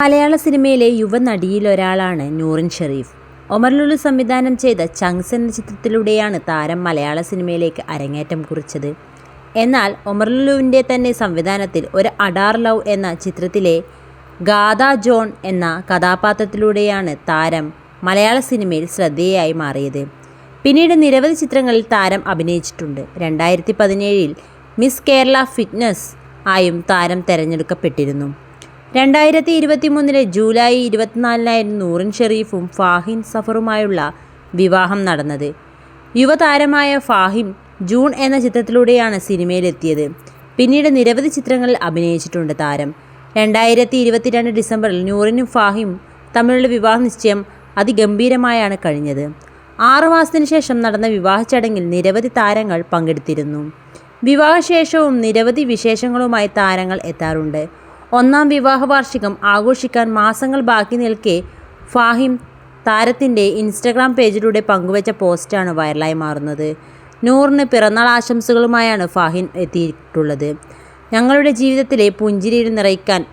മലയാള സിനിമയിലെ യുവനടിയിലൊരാളാണ് നൂറിൻ ഷെറീഫ്. ഒമർലുലു സംവിധാനം ചെയ്ത ചങ്സ് എന്ന ചിത്രത്തിലൂടെയാണ് താരം മലയാള സിനിമയിലേക്ക് അരങ്ങേറ്റം കുറിച്ചത്. എന്നാൽ ഒമർലുലുവിന്റെ തന്നെ സംവിധാനത്തിൽ ഒരു അഡാർ ലവ് എന്ന ചിത്രത്തിലെ ഗാഥ ജോൺ എന്ന കഥാപാത്രത്തിലൂടെയാണ് താരം മലയാള സിനിമയിൽ ശ്രദ്ധേയായി മാറിയത്. പിന്നീട് നിരവധി ചിത്രങ്ങളിൽ താരം അഭിനയിച്ചിട്ടുണ്ട്. രണ്ടായിരത്തി പതിനേഴിൽ മിസ് കേരള ഫിറ്റ്നസ് ആയും താരം തെരഞ്ഞെടുക്കപ്പെട്ടിരുന്നു. രണ്ടായിരത്തി ഇരുപത്തി മൂന്നിലെ ജൂലൈ ഇരുപത്തിനാലിനായിരുന്നു നൂറിൻ ഷെറീഫും ഫാഹിൻ സഫറുമായുള്ള വിവാഹം നടന്നത്. യുവതാരമായ ഫാഹിം ജൂൺ എന്ന ചിത്രത്തിലൂടെയാണ് സിനിമയിലെത്തിയത്. പിന്നീട് നിരവധി ചിത്രങ്ങളിൽ അഭിനയിച്ചിട്ടുണ്ട് താരം. രണ്ടായിരത്തി ഇരുപത്തിരണ്ട് ഡിസംബറിൽ നൂറിനും ഫാഹിം തമ്മിലുള്ള വിവാഹ നിശ്ചയം അതിഗംഭീരമായാണ് കഴിഞ്ഞത്. ആറു മാസത്തിന് ശേഷം നടന്ന വിവാഹ ചടങ്ങിൽ നിരവധി താരങ്ങൾ പങ്കെടുത്തിരുന്നു. വിവാഹശേഷവും നിരവധി വിശേഷങ്ങളുമായി താരങ്ങൾ എത്താറുണ്ട്. ഒന്നാം വിവാഹ വാർഷികം ആഘോഷിക്കാൻ മാസങ്ങൾ ബാക്കി നിൽക്കെ ഫാഹിം താരത്തിന്റെ ഇൻസ്റ്റഗ്രാം പേജിലൂടെ പങ്കുവച്ച പോസ്റ്റാണ് വൈറലായി മാറുന്നത്. നൂറിന് പിറന്നാൾ ആശംസകളുമായാണ് ഫാഹിൻ എത്തിയിട്ടുള്ളത്. ഞങ്ങളുടെ ജീവിതത്തിലെ പുഞ്ചിരിയിൽ നിറയ്ക്കാൻ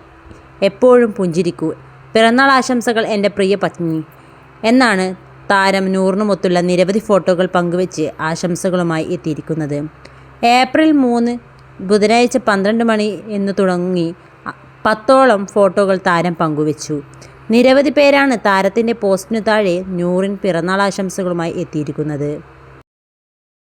എപ്പോഴും പുഞ്ചിരിക്കൂ. പിറന്നാൾ ആശംസകൾ എന്റെ പ്രിയ പത്നി എന്നാണ് താരം നൂറിനുമൊത്തുള്ള നിരവധി ഫോട്ടോകൾ പങ്കുവച്ച് ആശംസകളുമായി എത്തിയിരിക്കുന്നത്. ഏപ്രിൽ മൂന്ന് ബുധനാഴ്ച പന്ത്രണ്ട് മണി എന്ന് തുടങ്ങി പത്തോളം ഫോട്ടോകൾ താരം പങ്കുവച്ചു. നിരവധി പേരാണ് താരത്തിന്റെ പോസ്റ്റിനു താഴെ നൂറിൻ പിറന്നാൾ ആശംസകളുമായി എത്തിയിരിക്കുന്നത്.